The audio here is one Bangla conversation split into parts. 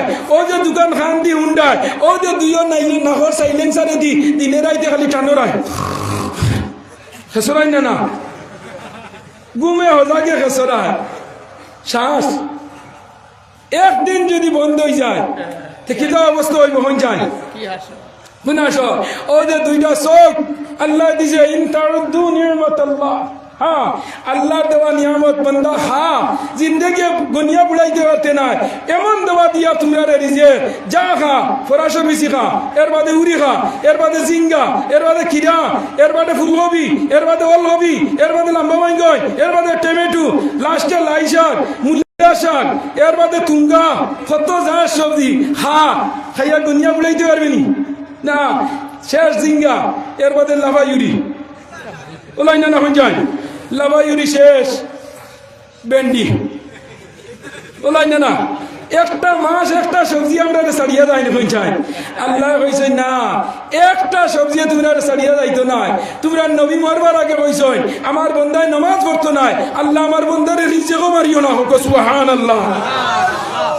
যায় ও যে দোকান খান দি হুন্ডায়। ও যে দুইজন নাইলে নাহর সাইলেন্সারে দি দিনে রাইতে খালি টানো রায় খেসরাই না না? ঘুমে হজাকে খেসরায় শ্বাস। একদিন যদি বন্ধ হয়ে যায় তো কি অবস্থা হইব হন যায়? বুনাস ও যে দুইটা চোখ আল্লাহ দিছে ইন্টারুদ্দু নিয়ামত আল্লাহ হ্যাঁ আল্লাহর দেওয়া নিয়ামত বন্দা হ্যাঁ জিন্দগি গনিয়া বুড়াইতে পারতে না এমন দেওয়া দিয়া তোমরা রে রিজে যা খা ফরাসো বেশি খা এর বাদে উড়ি খা এর বাদে জিঙ্গা এর বাদে খিরা এর বাদে ফুলকপি এর বাদে ওলকপি এর বাদে লম্বা মাইঙ্গই এর বাদে টমেটো লাস্টে লাই শাক এর বাদে তুঙ্গা কত যা সবজি খা খাইয়া গনিয়া বুড়াইতে পারবে না শেষ জিঙ্গা এর বাদে লাভা ইউরি ওলাই না না হয়ে যায় লাভা ইউরি শেষ। ভেন্ডি। ওলাই না না। একটা মাস একটা সবজি আমরা সারিয়া যাই না পৌঁছায় আল্লাহ কইছে, না, একটা সবজি তোমরা সারিয়া যাইতো না। তোমরা নবী মরবার আগে কইছ আমার বন্দায় নমাজ পড়তো নাই আল্লাহ আমার বন্দারে রিজেকও মারিও না। হোক সুহান আল্লাহ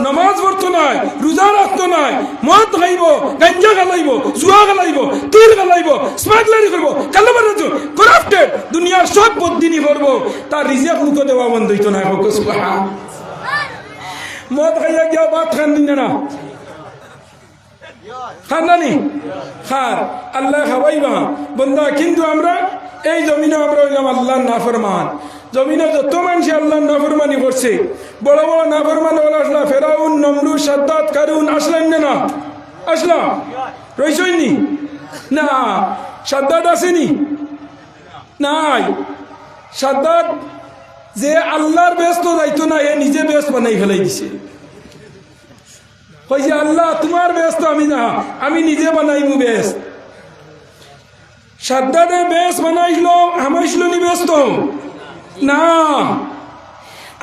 নমাজ নাই রোজা নাই, মদ খাইব, গাঞ্জা গালাইব জুয়া গালাইব তীর গালাইব স্মাগলারি করব কালাবারে করাপ্টেড দুনিয়ার সব তার লুক দেওয়া বন্ধ হইতো না মদ খাইয়া গিয়া ভাত খান দিন না খার আল্লাহ বন্ধা কিন্তু আমরা এই জমিনে আমরা হইলাম নাফরমান জমিনে যত মানুষ আল্লাহর নাফরমানি করছে, বড় বড় নাফরমান হল আসলা ফেরাউন নমরু সাদ্দাত, কারুন, আসলেন না আসলাম রইসইনি না? সাদ্দাত আসেনি নাই। সাদ্দাত যে আল্লাহর ব্যস্ত যাইতো না এ নিজে ব্যস্ত বানাই ফেলাই দিছে। কই যে, আল্লাহ, তোমার ব্যস্ত, আমি না। আমি নিজে বানাইমু ব্যস্ত। সাদ্দাদে বেশ বানাইলো হামাইছিল নি ব্যস্ত। না।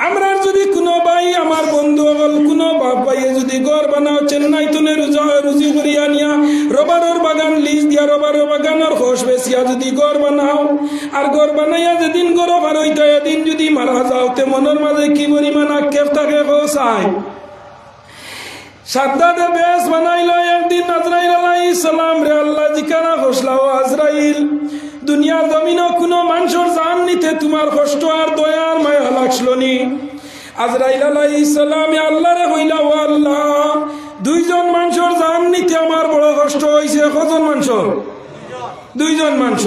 আমরা যদি কোনো ভাই, আমার বন্ধু হল কোনো ভাইয়ে যদি ঘর বানাও, চেন্নাই তুনে রুজা করিয়া নিয়া, রবারর বাগান, লিজ দিয়া রবারর বাগানের খোস বেসিয়া যদি ঘর বানাও, আর ঘর বানাইয়া যেদিন ঘর ভার হইতে, এদিন যদি মারা যাও, তে মনের মাঝে কি পরিমাণ আক্ষেপ থাকে চাই সাদ্দাদে বেশ বানাইলো, একদিন আজরাইল আলাইহিস সালাম রে আল্লাহ জিকানা খসলাও আজরাইল। দুনিয়ার জমিনও কোনো মানুষের জান নিতে তোমার কষ্ট আর দয়ার মায়া লাগছিল নি। আজরাইল আলাইহিস সালাম আল্লাহ রে হইলা, ও আল্লাহ, দুইজন মানুষের জান নিতে আমার বড় কষ্ট হইছে। কজন মানুষের? দুইজন মানুষ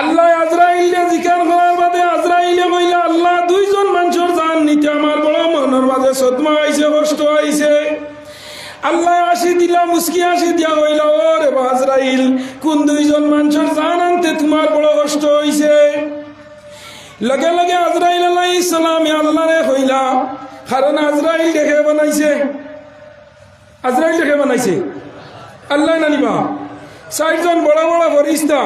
আল্লাহ আজরাইলে জিকার করার বাদে আজরাইলে কইলা, আল্লাহ, দুইজন মানুষের জান নিতে আমার বড় মনের মাঝে সদমা আইছে কষ্ট আইছে আল্লাহ আসি দিলা মুসকি আসি দিয়া কইলা ও রে আজরাইল কোন দুইজন মানুষের জান আনতে তোমার বড় কষ্ট হইছে? লগে লগে আজরাইল আল্লাহ রে কইলা কারণ আজরাইল দেখে বানাইছে। আজরাইল দেখে বানাইছে। আল্লাহ নানিবা চারজন বড় বড় ফরিস্তা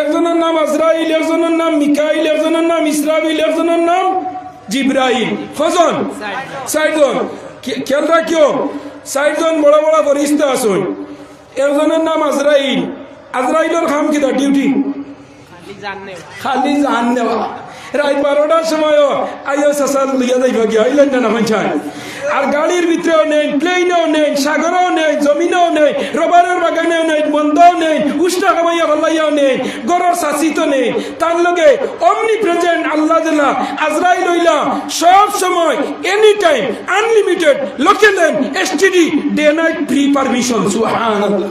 একজনের নাম আজরাইল, একজনের নাম মিকাইল, একজনের নাম ইসরাবিল, একজনের নাম জিব্রাইল। কজন? চারজন। খেয়াল রাখিও চারজন বড় বড় ফরিস্তা আসুন একজনের নাম আজরাইল আজরাইলের খাম কিতা? ডিউটি। খালি জান নেওয়া। বারোটার সময় আইও সাসার লইয়া যাইবা হইলেন না পঞ্চায়েত আর গাড়ির ভিতরেও নেই, প্লেনেও নেই, সাগরেও নেই, জমিনেও নেই, রবারের বাগানেও নেই বন্ধও নেই উষ্টা কামাইয়া হলাইয়াও নেই, গরর শাসিত নেই। তার লগে অমনি প্রেজেন্ট আল্লাহ দিল্লা আজরাইল লইলা সব সময় any time unlimited লোকেলেন STD day night free permission সুবহানাল্লাহ।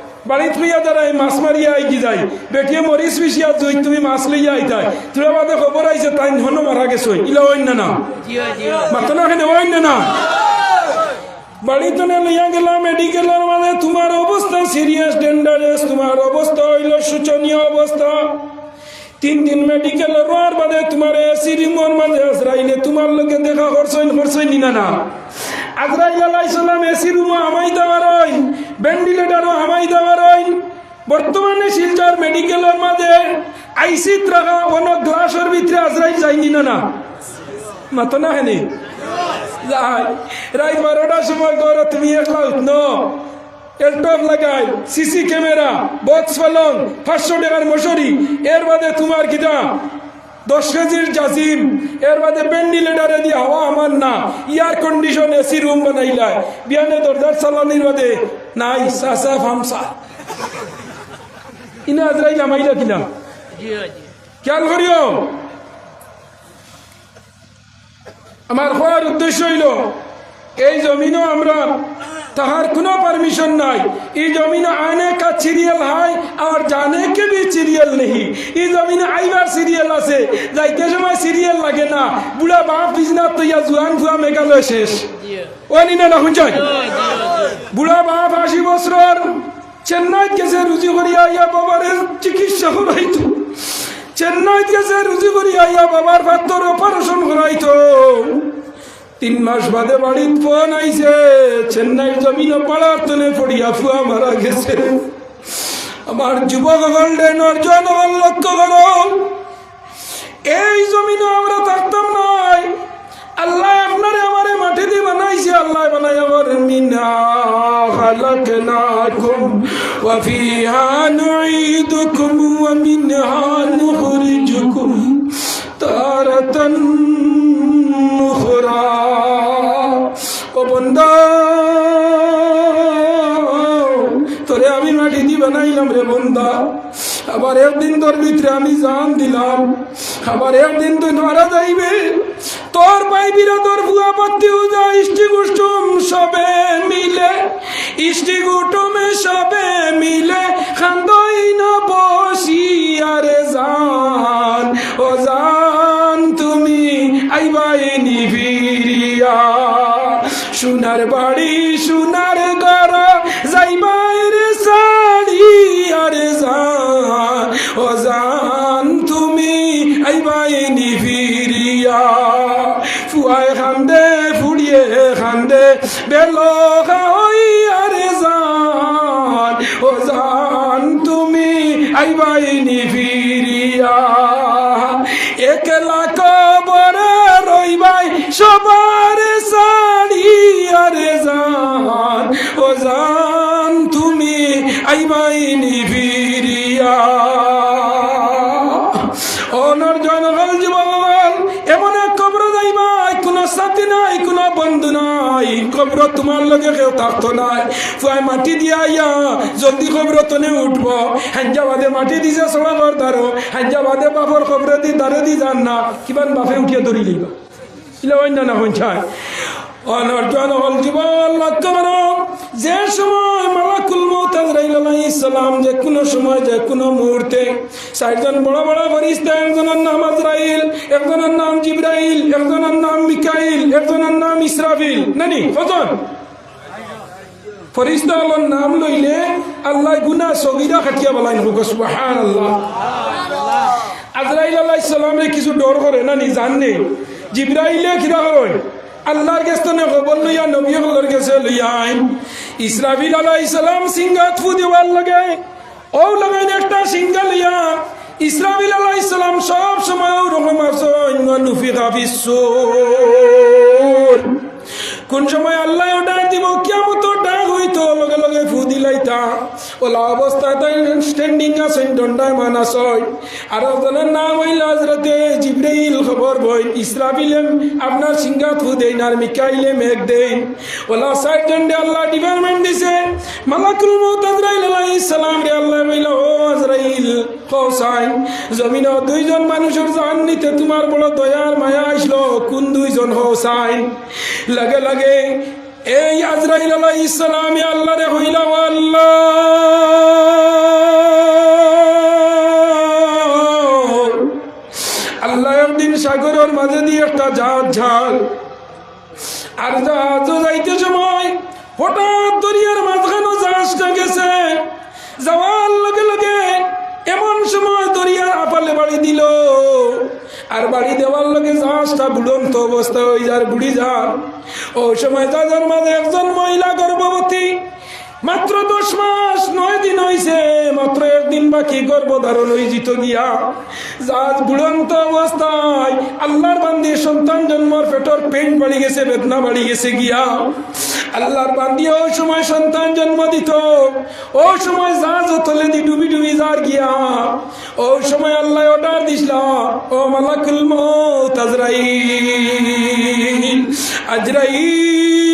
বাড়িত লইয়া যারা এই মাছ মারিয়া আইকি যাই। বেটিয়ে মরিস মিশিয়া জুই তুমি মাছ লইয়া আইতাই। তোরা বাদে খবর আইছে তাই হন মারা গেছো ইলা অন্য না মাতো না এখানে অন্য না বাড়িতে লইয়া গেলাম মেডিকেলের মানে তোমার অবস্থা সিরিয়াস ডেঞ্জারাস তোমার অবস্থা হইল শোচনীয় অবস্থা। তিন দিন মেডিকেল রোয়ার বাদে তোমার এসি রিমোর মাঝে আজরাইলে তোমার লোকে দেখা করছই করছই নিনা না। আজরাইল আলাইসালাম এসি রুমে আমাই দেওয়ার বর্তমানে শিলচর মেডিকেলের মাঝে আইসিত রাখা অনেক গ্লাসের ভিতরে আজরাইল যায়নি না না? মাতো না হেনি? যাই রাত বারোটার সময় করো তুমি একলা উঠন। এলটপ লাগাই সিসি ক্যামেরা বক্স ফলন পাঁচশো টাকার মশারি। এর বাদে তোমার কিটা? দশ কেজির জাসিম এর বাদে ভেন্টিলেটারে দিয়ে হাওয়া আমার না। এয়ার কন্ডিশন এসি রুম বানাইলাই বিয়ানে দরজার চালানির বাদে নাই সাসা ফামসা ইনা আজরাইল আমাইলা কিনা খেয়াল করিও আমার হওয়ার উদ্দেশ্য হইল এই জমিনও আমরা তাহার কোনো পারমিশন নাই এই জমিন আনে কা সিরিয়াল হয় আর জানে কে বি সিরিয়াল নেই এই জমিনে আইবার সিরিয়াল আছে যাইতে সময় সিরিয়াল লাগে না বুড়া বাপ বিজনা তৈয়া জুয়ান ফুয়া মেঘালয় শেষ ও নিনা না শুনছাই বুড়া বাপ বছর চেন্নাইত গেছে রুজি করিয়া ইয়া বাবার চিকিৎসা করাইতো। চেন্নাইত গেছে রুজি করিয়া ইয়া বাবার পাত্তর অপারেশন করাইতো। তিন মাস বাদে বাড়িত ফোন আইছে চেন্নাই জমিন পাড়ার তনে পড়িয়া ফুয়া মারা গেছে। আমার যুবক গোল্ডেন অর্জন লক্ষ্য করো। এই জমিনে আমরা থাকতাম নাই। আল্লাহ আপনারে আমারে মাটি দিয়ে বানাইছে, আল্লাহ বানাই আমার মিনা নুঈদুকুম, ওয়া মিনহা নুখরিজুকুম তারাতান উখরা ও বন্দা, তোরে আমি মাটি দিয়ে বানাইলাম রে বন্দা। আবার একদিন তোর ভিতরে আমি জান দিলাম, আবার একদিন তুই মারা যাইবে। তোর পাইবিরা তোর ভুয়া পত্তি উজা ইষ্টি কুষ্টুম সবে মিলে, ইষ্টি কুটুমে সবে মিলে, খান্দই না বসি আরে জান। ও জান, তুমি আইবাই নিভিরিয়া। সোনার বাড়ি, সোনার ঘর যাইবাই খান্দে বেলো খাই জান। ও জান তুমি আইবাই নিভিরিয়া একলা কবরে রইবাই, সবার শাড়ি আরে জান। ও জান তুমি আইবাই নিভিরিয়া কবর তোমার লগে কেউ থাকতো নাই। ফুয়াই মাটি দিয়া ইয়া জলদি খবর তনে উঠব। হাঞ্জাবাদে মাটি দিছে সবা ঘর তারো হাঞ্জাবাদে বাপর খবর দি তারে দি যান না কিমান বাপে উঠিয়ে ধরি লইবা। ইলা অন্য না হঞ্চায় যে সময় মালাকুল মৌত আজরাইল আলাইহিস সালাম যে কোনো সময় যে কোনো মুহূর্তে চারজন বড় বড় ফরিস্তা একজনের নাম আজরাইল একজনের নাম জিব্রাইল একজনের নাম মিকাইল একজনের নাম ইসরাফিল নানি কজন ফরিস্তা নাম লইলে আল্লাহ গুনা সগিরা খাটিয়া বলাই হোক সুবহান আল্লাহ। আজরাইল আলাইহিস সালামে কিছু ডর করে, না নি? জাননে জিব্রাইলে কিরা হয় আল্লাহর তো খবর লইয়া নবী হলর কাছে লইয়া আইন। ইসরাফিল আলাইহিস ইসলাম সিংহাত থু দেওয়ার লাগে ও লাগাইন একটা সিংহা লইয়া ইসরাফিল আলাইহিস ইসলাম সব সময় ওরকম অন্য নুফিকা বিশ্বর কোন সময় আল্লাহ ওটা দিব, কিয়ামত দিলাইতা ওলা অবস্থায় তাই স্ট্যান্ডিং আছেন দণ্ডায় মানাস আর একজনের নাম হইল হজরতে জিব্রাইল খবর বই। ইসরাফিলে আপনার সিংহা ফু দেন আর মিকাইলে মেঘ দেন। ওলা সাইড দণ্ডে আল্লাহ ডিপার্টমেন্ট দিছে। মালাকুল মৌত আজরাইল আলাইহিস সালাম রে আল্লাহ বইল, ও আজরাইল কৌসাইন জমিন দুইজন মানুষের জান নিতে তোমার বড় দয়ার মায়া আসলো। কোন দুইজন হোসাইন লাগে লাগে এই আজরাইল আলাইহিস সালাম আল্লাহ রে হইলা আল্লাহ। আল্লাহ একদিন সাগরের মাঝে দিয়ে একটা জাহাজ ঝাল। আর জাহাজ যাইতে সময় হঠাৎ দরিয়ার মাঝখানে জাহাজটা গেছে। যাওয়ার লগে লগে এমন সময় দরিয়ার আপালে বাড়ি দিল। আর বাড়ি দেওয়ার লগে জাহাজটা বুড়ন্ত অবস্থা হয়ে যার বুড়ি যান ও সময় যাদের মাঝে একজন মহিলা গর্ভবতী। মাত্র দশ মাস, নয় দিন হয়েছে মাত্র বা কি গর্ভধারণ হয়ে যেত গিয়া। জাহাজ বুড়ন্ত অবস্থায় আল্লাহর বান্দির সন্তান জন্মর পেটর পেন বাড়ি গেছে, বেদনা বাড়ি গেছে গিয়া। আল্লাহর বান্দি ওই সময় সন্তান জন্ম দিত। ওই সময় জাহাজ তলে দি ডুবি ডুবি যার গিয়া। ওই সময় আল্লাহ অর্ডার দিছিল, ও মালাকুল মৌত আজরাইল। আজরাইল।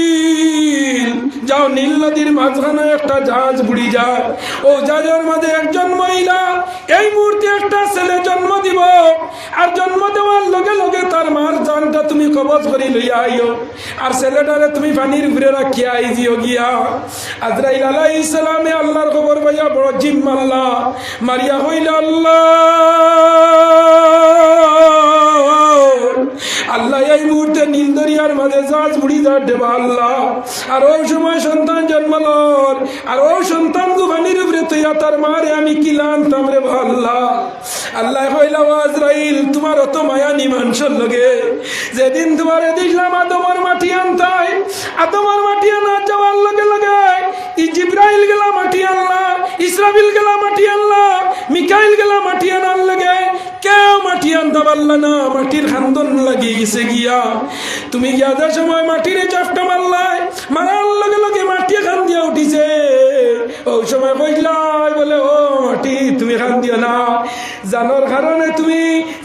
যাও নীল নদীর মাঝখানে একটা জাহাজ বুড়ি যায়। ও জাহাজের মাঝে একজন মহিলা, এই মুহূর্তে একটা ছেলে জন্ম দিব। আর জন্ম দেওয়ার লগে লগে তার মার জানটা তুমি কবজ করি লইয়া আইও। আর ছেলেটারে তুমি পানির উপরে রাখিয়া আই দিও গিয়া। আজরাইল আলাইহিস সালামে আল্লাহর খবর পাইয়া বড় জিম মারলা মারিয়া হইল আল্লাহ। এই মুহূর্তে নীল দরিয়ার মাঝে জাহাজ বুড়ি যার দেবা আল্লাহ। আর ওই সময় সন্তান জন্মালর আর ওই সন্তান গুবানির উপরে তুইয়া তার মারে, আমি কিলানতাম রে আল্লাহ? আল্লাহ হইলা আজরাইল, তোমার অত মায়া নিমাংসর লগে। যেদিন তোমার দিলাম আদমর মাটি আনতাই, আদমর মাটি আনা যাওয়ার লগে লগে ই জিব্রাইল গেলা মাটি আনলা, ইসরাফিল গেলা মাটি আনলা, মিকাইল গেলা মাটি আনার লগে। মাটি না মাটির তুমি লগে লগে মাটি খান দিয়া উঠিছে। ওই সময় কইলাই বলে, ও মাটি, তুমি খান দিও না। জানোর কারণে তুমি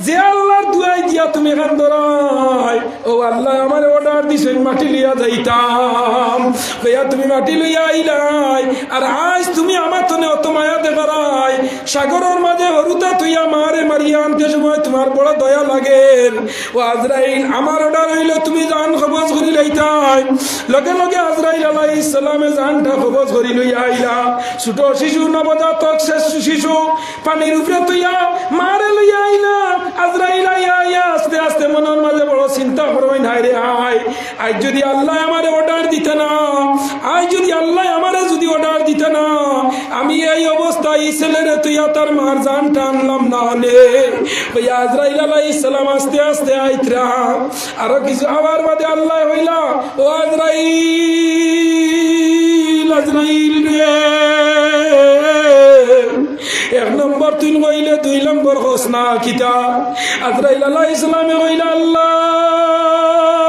যে আল্লাহর দুয়াই দিয়া তুমি খান ধরাই ও আল্লাহ, আমার অর্ডার দিছে মাটি লিয়া যাইতাম। কইয়া তুমি মাটি লইয়া আইলাই, আর আজ তুমি আমার তনে অত মায়া দেখারাই সাগরের মাঝে হরুতা তুই আমারে মারিয়া আনতে সময় তোমার বড় দয়া লাগে। ও আজরাইল, আমার অর্ডার হইল তুমি জান খবজ করি লইতাই। লগে লগে আজরাইল আলাইহিস সালামে জানটা খবজ করি লইয়া আইলা। ছোট শিশু, নবজাতক শেষ শিশু। পানির উপরে তুইয়া মারে লইয়া আইলা আজরাইল আইয়া আইয়া আস্তে আস্তে মনের মাঝে বড় চিন্তা করবেন হাই রে হাই আজ যদি আল্লাহ আমারে অর্ডার দিতে না, আজ যদি আল্লাহ আমারে যদি অর্ডার দিতে না, আমি এই অবস্থায় ছেলেরে তুই তার মার জান টানলাম না হলে ওই আজরাইল আলাইহিস সালাম আস্তে আস্তে আইতরা। আরও কিছু আবার বাদে আল্লাহ হইলা, ও আজরাইল। আজরাইল রে এক নম্বর তুই কইলে দুই নম্বর হোসনা কিতা। আজরাইল আল্লাহ ইসলামে কইলা, আল্লাহ।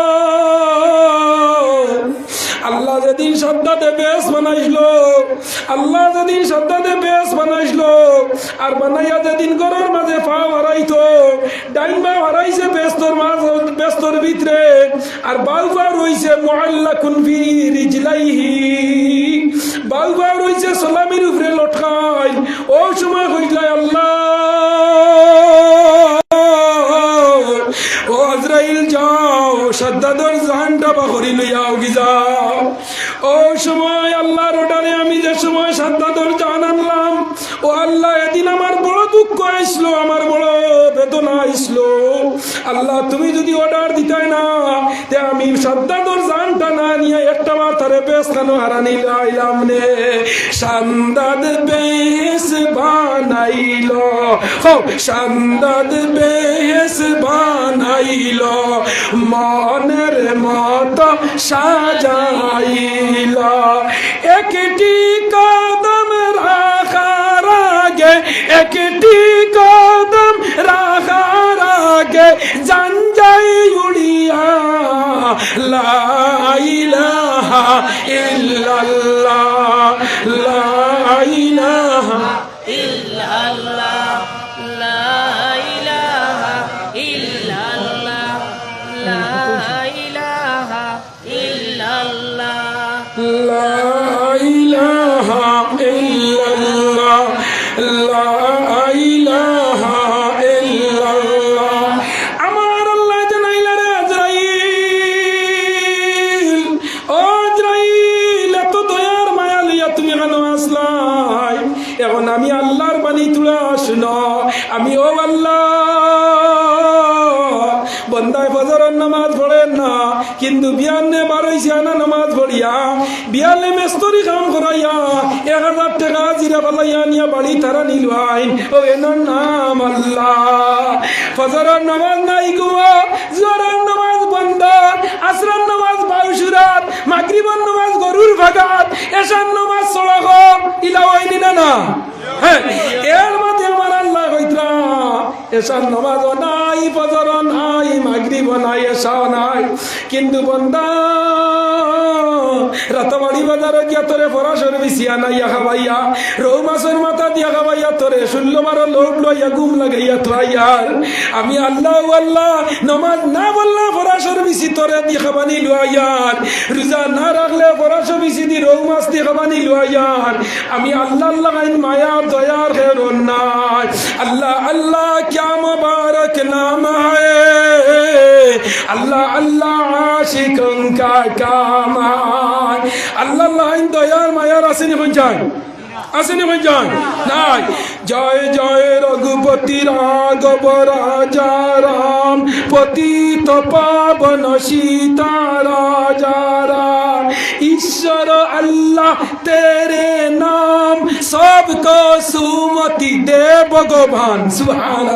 যেদিন সদ্দাতে বেশ বানাইছিল আল্লাহ যেদিন সদ্দাতে বেশ বানাইছিল আর বানাইয়া যেদিন ঘরের মাঝে পা হারাইতো ডাইন পা হারাইছে ব্যস্তর মাঝ ব্যস্তর ভিতরে, আর বাউ পা রইছে মুআল্লা কুনফি রিজলাইহি। বাউ পা রইছে সালামির উপরে লটকাই ও সময় হইলাই আল্লাহ। ও আজরাইল যাও, সদ্দাদর জাহানটা বাহরি লইয়াও যাও। ও সময় আল্লাহর ওটারে আমি যে সময় সাদ্দাদর জান আনলাম ও আল্লাহ এদিন আমার বড় দুঃখ আসলো, আমার বড় বেদনা আসলো। আল্লাহ, তুমি যদি অর্ডার দিতাই না, তে আমি সদ্দাদর জাহানটা না নিয়ে একটা মাথারে বেশ কেন হারানি লাইলাম নে। সান্দাদ বেশ বানাইল। হো, সান্দাদ বেশ বানাইল। মনের মত সাজাইল। একটি কদম আগে জানজাই উড়িয়া লাইলাহা ইল্লাল্লাহ। কিন্তু বিয়ান্নে বারোইছে আনা নামাজ পড়িয়া, বিয়ালে মেস্তরি কাম করাইয়া, এক হাজার টাকা জিরা পালাইয়া নিয়া বাড়ি তারা নিল আইন। ও এনার নাম আল্লাহ ফজরের নামাজ নাই গুয়া জোরের নামাজ বন্ধ আসরার নামাজ বাউসুরাত মাগরিবার নামাজ গরুর ভাগাত এসার নামাজ সড়ক ইলা হয়নি না না? হ্যাঁ এর এসার নামাজ নাই ফজর নাই মাগরিব নাই, এসাও নাই। কিন্তু বন্দা, রাতবাড়ি বাজারে গিয়া তোরে পরাশর বিছিয়া নাইয়া খাবাইয়া রৌ মাছের মাথা দিয়া খাবাইয়া তোরে ষোলো বারো লোক লইয়া গুম লাগাইয়া তোয়াইয়ার আমি আল্লাহ আল্লাহ, নমাজ না বললা পরাশর বিছি তোরে দিয়ে খাবানি লুয়াইয়ার রোজা না রাখলে পরাশর বিছি দি রৌ মাছ দিয়ে খাবানি লুয়াইয়ার আমি আল্লাহ আল্লাহ মায়া, দয়ার খের নাই। আল্লাহ আল্লাহ क्या আল্লাহ আল্লাহ আশিকুন কামান আল্লাহ দয়ার মায়ার আসেনি পঞ্চায় আসেনি পঞ্চায় নাই। জয় জয় রঘুপতি রাঘব রাজা রাম পতিত পাবন সীতা রাজা রাম ঈশ্বর আল্লাহ, তেরে নাম, সবকো সুমতি দেব গোভান। সুহান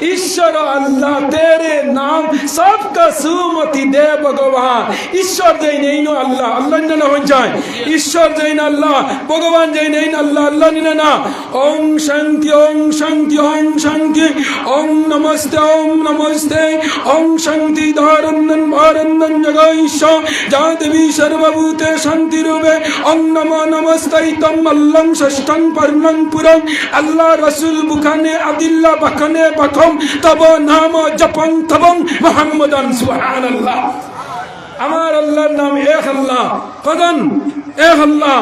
ঈশ্বর আল্লাহ, তেরে নাম, সবকা সুমতি দে ভগবান। ঈশ্বর যেই নেই নো আল্লাহ আল্লাহ না হন যায়। ঈশ্বর যেই না আল্লাহ, ভগবান যেই নেই না আল্লাহ আল্লাহ নিনা না। ওম শান্তি ওম শান্তি ওম শান্তি, ওম নমস্তে ওম নমস্তে। ওম শান্তি ধারণন ভারণন জগৈশ। যা দেবী সর্বভূতে শান্তি রূপে, ওম নম নমস্তে তম আল্লম ষষ্ঠং পর্ণং পুরম। আল্লাহ রসুল বুখানে আদিল্লা বখনে বখ তবম তব নাম জপং, তবং মোহাম্মদন আমার আল্লাহর নাম এক আল্লাহ। কদন এক আল্লাহ।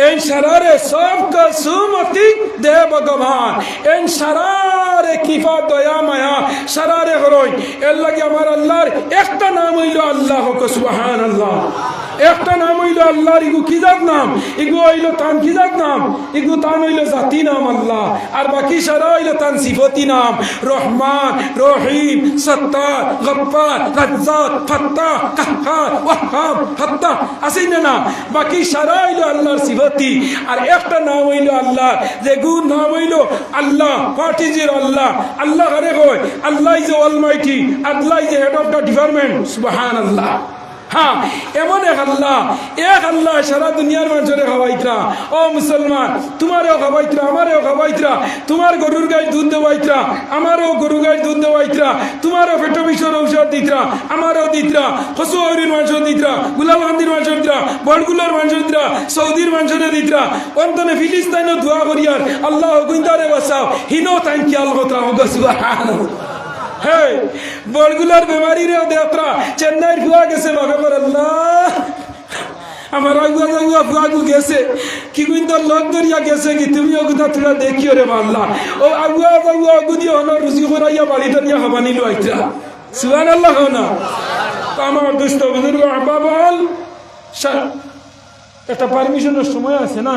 এই সারারে সব কসুমতি দে ভগবান। এই সারারে কিফা দয়া, মায়া, সারারে হরই এর লাগে আমার আল্লাহর একটা নাম হইল আল্লাহ সুহান আল্লাহ একটা নাম হইল আল্লাহর ইগু কি জাত নাম? ইগু হইল তান কি জাত নাম? ইগু তান হইল জাতি নাম আল্লাহ। আর বাকি সারা হইল তান সিফতি নাম। রহমান, রহিম, সত্তার, গফফার, রাজ্জাক, ফাত্তাহ কাহ্হার ওয়াহ্হাব, ফাত্তাহ। আসেই না না। বাকি সারা হইল আল্লাহর সিফতি। আর একটা নাম হইল আল্লাহ। যে গু নাম হইল আল্লাহ। হোয়াট ইজ আল্লাহ? আল্লাহ আরে কয়? Allah is almighty Allah is head of the department. সুবহান আল্লাহ হ্যাঁ এমন এক আল্লাহ এক আল্লাহ সারা দুনিয়ার মানুষের খাওয়াইতরা ও মুসলমান, তোমারও খাওয়াইতরা আমারও খাওয়াইতরা তোমার গরুর গায়ে দুধ দেওয়াইতরা, আমারও গরু গায়ে দুধ দেওয়াইতরা, তোমারও পেটো বিষর ঔষধ দিতরা, আমারও দিতরা গুলালহান্দির মাংস দিতরা বড়গুলোর দিতরা সৌদির দিতরা। অন্তনে ফিলিস্তাইনও করিয়ার আল্লাহ গুইন্দারে বাসাও হিনো তাইন কিয়াল কথা হ্যাঁ বড়গুলার বেমারিরেও দেবরা চেন্নাইয়ের ফুয়া গেছে আল্লাহ। আমার আগুয়া আগুয়া ফুয়াগু গেছে। কি কিন্তু লোক দরিয়া গেছে কি, তুমি ওগুদা তোরা দেখিও রে বাল্লা ও আগুয়া আগুয়া অগুদি হলো, রুজি করাইয়া বাড়ি দরিয়া হবানি লইতা সুবান আল্লাহ না। আমার দুষ্ট বুজুর্গ আব্বা বল একটা পারমিশনের সময় আছে না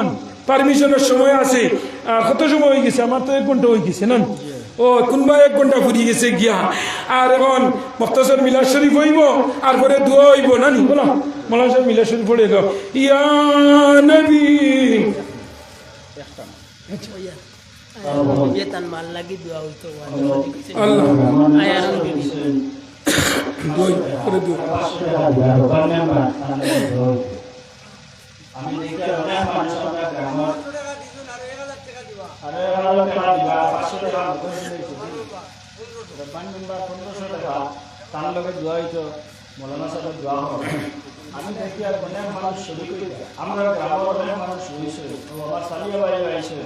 পারমিশনের সময় আছে। কত সময় হয়ে গেছে? আমার তো এক ঘণ্টা হয়ে গেছে না ও কোনবা এক ঘণ্টা ফুরিয়ে গেছে গিয়া। আর এখন মক্তসর মিলার শরীফ হইব আর পরে দোয়া হইব না নি? বলো মলাসর মিলার শরীফ পড়ে গো ইয়া নবী। যে আর অনেক মানুষ শুরু করি আমরা গ্রামের অনেক মানুষ হয়েছে ও আমার সালিয়া বাড়ি আইছে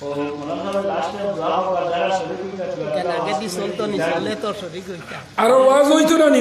ও মৌলানা লাস্টে দোয়া হবে যারা শুরু করি কেন আগে দি চলতো নি চলে তোর শরীর আরও ওয়াজ হইতো না নি